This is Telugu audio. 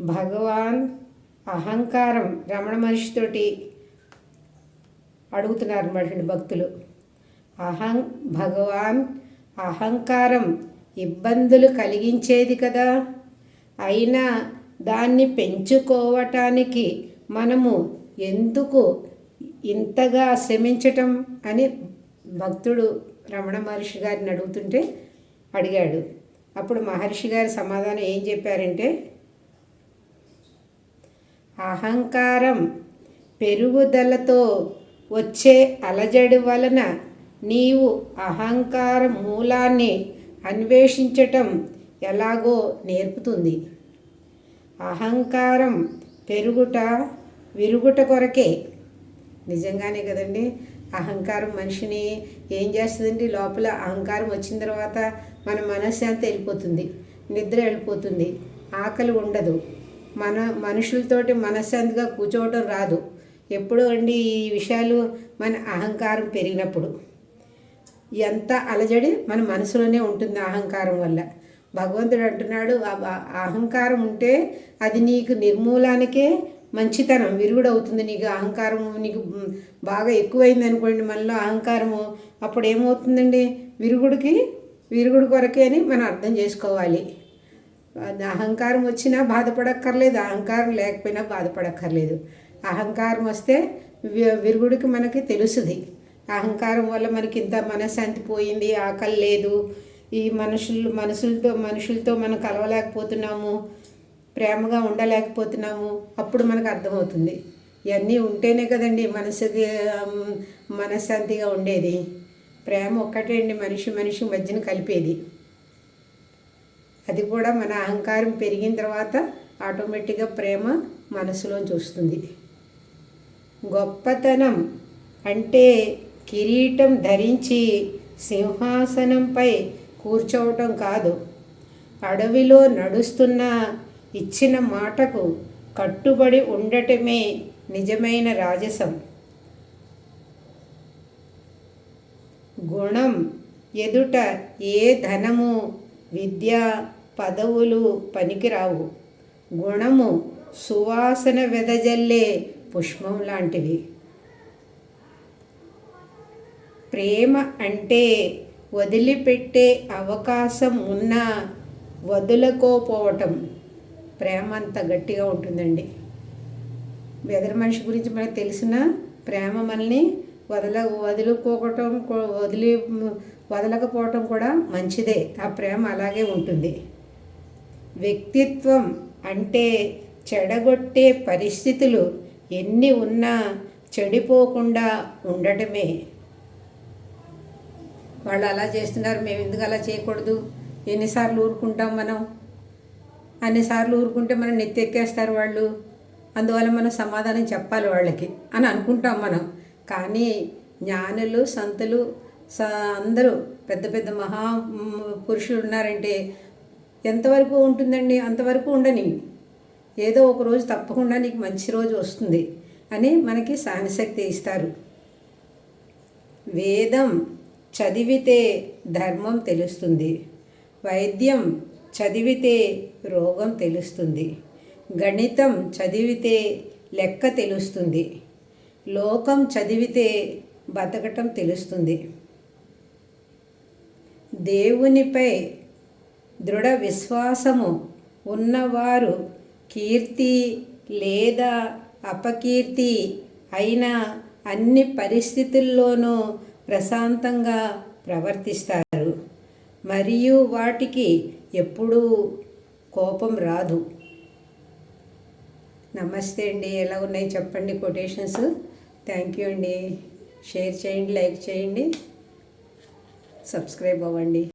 భగవాన్ అహంకారం రమణ మహర్షితోటి అడుగుతున్నారు అన్నమాట భక్తులు. అహం భగవాన్ అహంకారం ఇబ్బందులు కలిగించేది కదా. అయినా దాన్ని పెంచుకోవటానికి మనము ఎందుకు ఇంతగా శ్రమించటం అని భక్తుడు రమణ మహర్షి గారిని అడుగుతుంటే అడిగాడు. అప్పుడు మహర్షి గారి సమాధానం ఏం చెప్పారంటే అహంకారం పెరుగుదలతో వచ్చే అలజడి వలన నీవు అహంకార మూలాన్ని అన్వేషించటం ఎలాగో నేర్పుతుంది. అహంకారం పెరుగుట విరుగుట కొరకే. నిజంగానే కదండి అహంకారం మనిషిని ఏం చేస్తుందండి? లోపల అహంకారం వచ్చిన తర్వాత మన మనశ్శాంతి వెళ్ళిపోతుంది నిద్ర వెళ్ళిపోతుంది ఆకలి ఉండదు. మన మనుషులతోటి మనశ్శాంతిగా కూర్చోవటం రాదు. ఎప్పుడు అండి ఈ విషయాలు మన అహంకారం పెరిగినప్పుడు. ఎంత అలజడి మన మనసులోనే ఉంటుంది అహంకారం వల్ల. భగవంతుడు అంటున్నాడు ఆ అహంకారం ఉంటే అది నీకు నిర్మూలానికే మంచితనం విరుగుడు అవుతుంది నీకు. అహంకారం నీకు బాగా ఎక్కువైంది అనుకోండి మనలో అహంకారము. అప్పుడు ఏమవుతుందండి? విరుగుడికి విరుగుడు కొరకే అని మనం అర్థం చేసుకోవాలి. అహంకారం వచ్చినా బాధపడక్కర్లేదు అహంకారం లేకపోయినా బాధపడక్కర్లేదు. అహంకారం వస్తే విరుగుడికి మనకి తెలుసుది. అహంకారం వల్ల మనకి ఇంత మనశ్శాంతి పోయింది ఆకలి లేదు. ఈ మనుషులు మనుషులతో మనుషులతో మనం కలవలేకపోతున్నాము ప్రేమగా ఉండలేకపోతున్నాము అప్పుడు మనకు అర్థమవుతుంది. ఇవన్నీ ఉంటేనే కదండి మనసుకి మనశ్శాంతిగా ఉండేది. ప్రేమ ఒక్కటే అండి మనిషి మనిషి మధ్యన కలిపేది. అది కూడా మన అహంకారం పెరిగిన తర్వాత ఆటోమేటిక్గా ప్రేమ మనసులోంచి వస్తుంది గొప్పతనం అంటే కిరీటం ధరించి సింహాసనంపై కూర్చోవటం కాదు. అడవిలో నడుస్తున్న ఇచ్చిన మాటకు కట్టుబడి ఉండటమే నిజమైన రాజసం. గుణం ఎదుట ఏ ధనము విద్య పదవులు పనికిరావు. గుణము సువాసన వెదజల్లే పుష్పం లాంటివి. ప్రేమ అంటే వదిలిపెట్టే అవకాశం ఉన్నా వదులుకోపోవటం. ప్రేమ అంత గట్టిగా ఉంటుందండి. ఎదురు మనిషి గురించి మనకు తెలిసిన ప్రేమ మనల్ని వదల వదులుకోవటం వదిలి వదలకపోవటం కూడా మంచిదే. ఆ ప్రేమ అలాగే ఉంటుంది. వ్యక్తిత్వం అంటే చెడగొట్టే పరిస్థితులు ఎన్ని ఉన్నా చెడిపోకుండా ఉండటమే. వాళ్ళు అలా చేస్తున్నారు మేము ఎందుకు అలా చేయకూడదు? ఎన్నిసార్లు ఊరుకుంటాం మనం? అన్నిసార్లు ఊరుకుంటే మనం నెత్తెక్కేస్తారు వాళ్ళు? అందువల్ల మనం సమాధానం చెప్పాలి వాళ్ళకి అని అనుకుంటాం మనం. కానీ జ్ఞానులు సంతులు స అందరూ పెద్ద పెద్ద మహా పురుషులు ఉన్నారంటే ఎంతవరకు ఉంటుందండి? అంతవరకు ఉండని. ఏదో ఒక రోజు తప్పకుండా నీకు మంచి రోజు వస్తుంది అని మనకి సహనశక్తి ఇస్తారు. వేదం చదివితే ధర్మం తెలుస్తుంది. వైద్యం చదివితే రోగం తెలుస్తుంది. గణితం చదివితే లెక్క తెలుస్తుంది. లోకం చదివితే బతకటం తెలుస్తుంది. దేవునిపై దృఢ విశ్వాసము ఉన్నవారు కీర్తి లేదా అపకీర్తి అయిన అన్ని పరిస్థితుల్లోనూ ప్రశాంతంగా ప్రవర్తిస్తారు. మరియు వాటికి ఎప్పుడూ కోపం రాదు. నమస్తే అండి. ఎలా ఉన్నాయి చెప్పండి కొటేషన్స్ థ్యాంక్ యూ అండి. షేర్ చేయండి లైక్ చేయండి. సబ్స్క్రైబ్ అవ్వండి.